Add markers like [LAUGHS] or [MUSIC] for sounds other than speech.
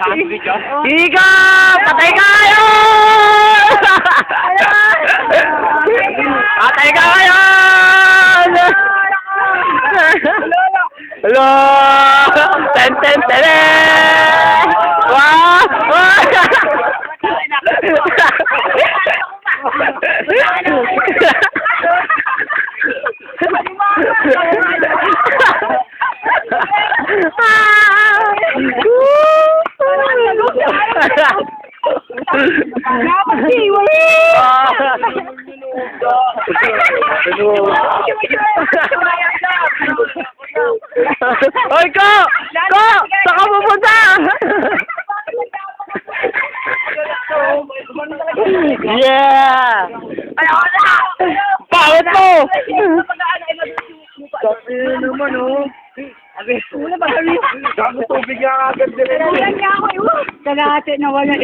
Higa! Patay ka kayo! [LAUGHS] Patay ka ngayon! Hello! Ten, ten, ten! Wow! [LAUGHS] [LAUGHS] Hoy, ko! Ko! Saan pupunta? Yeah! Pawit mo! Sabi naman, oh. Sabi, Gago tubig nga agad din. Kalahati na wala